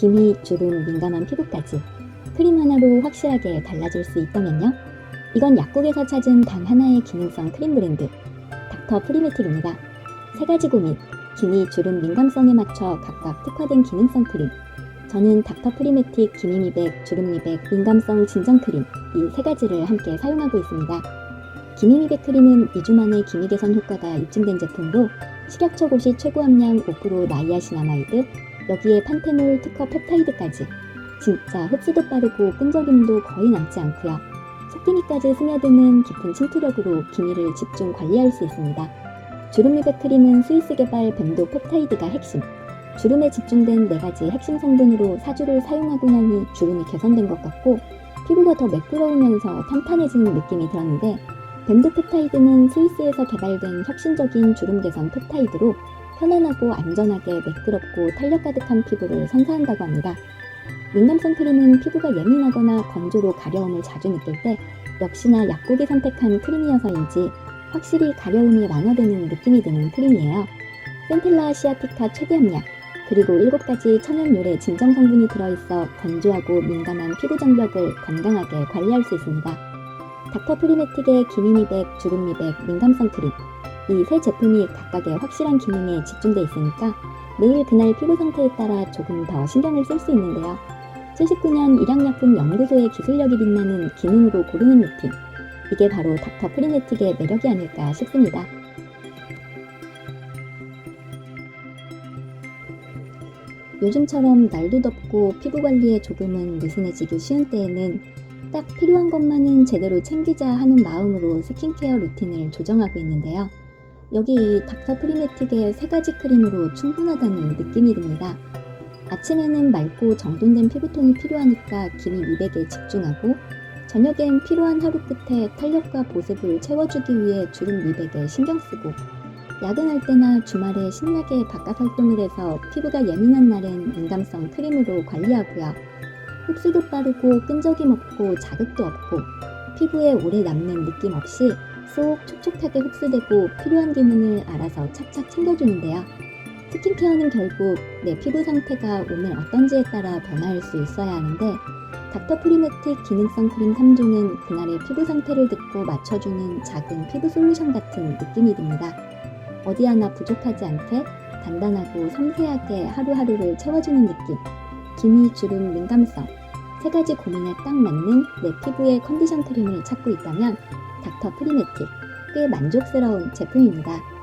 기미, 주름, 민감한 피부까지 크림 하나로 확실하게 달라질 수 있다면요? 이건 약국에서 찾은 단 하나의 기능성 크림 브랜드 닥터 프리메틱입니다. 세 가지 고민, 기미, 주름, 민감성에 맞춰 각각 특화된 기능성 크림 저는 닥터 프리메틱 기미 미백, 주름 미백, 민감성 진정 크림 이 세 가지를 함께 사용하고 있습니다. 기미 미백 크림은 2주 만에 기미 개선 효과가 입증된 제품으로 식약처 고시 최고 함량 5% 나이아시나마이드, 여기에 판테놀 특허 펩타이드까지 진짜 흡수도 빠르고 끈적임도 거의 남지 않고요. 속기미까지 스며드는 깊은 침투력으로 기미를 집중 관리할 수 있습니다. 주름 미백 크림은 스위스 개발 뱀도 펩타이드가 핵심. 주름에 집중된 네 가지 핵심 성분으로 4주를 사용하고 나니 주름이 개선된 것 같고 피부가 더 매끄러우면서 탄탄해지는 느낌이 들었는데 뱀도 펩타이드는 스위스에서 개발된 혁신적인 주름 개선 펩타이드로 편안하고 안전하게 매끄럽고 탄력 가득한 피부를 선사한다고 합니다. 민감성 크림은 피부가 예민하거나 건조로 가려움을 자주 느낄 때 역시나 약국이 선택한 크림이어서인지 확실히 가려움이 완화되는 느낌이 드는 크림이에요. 센텔라 시아티카 최대 함량 그리고 7가지 천연 요래 진정 성분이 들어있어 건조하고 민감한 피부 장벽을 건강하게 관리할 수 있습니다. 닥터 프리메틱의 기미 미백, 주름 미백, 민감성 크림 이 세 제품이 각각의 확실한 기능에 집중돼 있으니까 매일 그날 피부 상태에 따라 조금 더 신경을 쓸 수 있는데요. 79년 일양약품 연구소의 기술력이 빛나는 기능으로 고르는 루틴. 이게 바로 닥터 프리메틱의 매력이 아닐까 싶습니다. 요즘처럼 날도 덥고 피부 관리에 조금은 느슨해지기 쉬운 때에는 딱 필요한 것만은 제대로 챙기자 하는 마음으로 스킨케어 루틴을 조정하고 있는데요. 여기 이 닥터 프리메틱의 세 가지 크림으로 충분하다는 느낌이 듭니다. 아침에는 맑고 정돈된 피부톤이 필요하니까 기미 미백에 집중하고 저녁엔 필요한 하루 끝에 탄력과 보습을 채워주기 위해 주름 미백에 신경 쓰고 야근할 때나 주말에 신나게 바깥 활동을 해서 피부가 예민한 날엔 민감성 크림으로 관리하고요. 흡수도 빠르고 끈적임 없고 자극도 없고 피부에 오래 남는 느낌 없이 쏙 촉촉하게 흡수되고 필요한 기능을 알아서 착착 챙겨주는데요. 스킨케어는 결국 내 피부 상태가 오늘 어떤지에 따라 변화할 수 있어야 하는데 닥터 프리메틱 기능성 크림 3종은 그날의 피부 상태를 듣고 맞춰주는 작은 피부 솔루션 같은 느낌이 듭니다. 어디 하나 부족하지 않게 단단하고 섬세하게 하루하루를 채워주는 느낌. 기미, 주름, 민감성. 세 가지 고민에 딱 맞는 내 피부의 컨디션 크림을 찾고 있다면 닥터 프리메틱 꽤 만족스러운 제품입니다.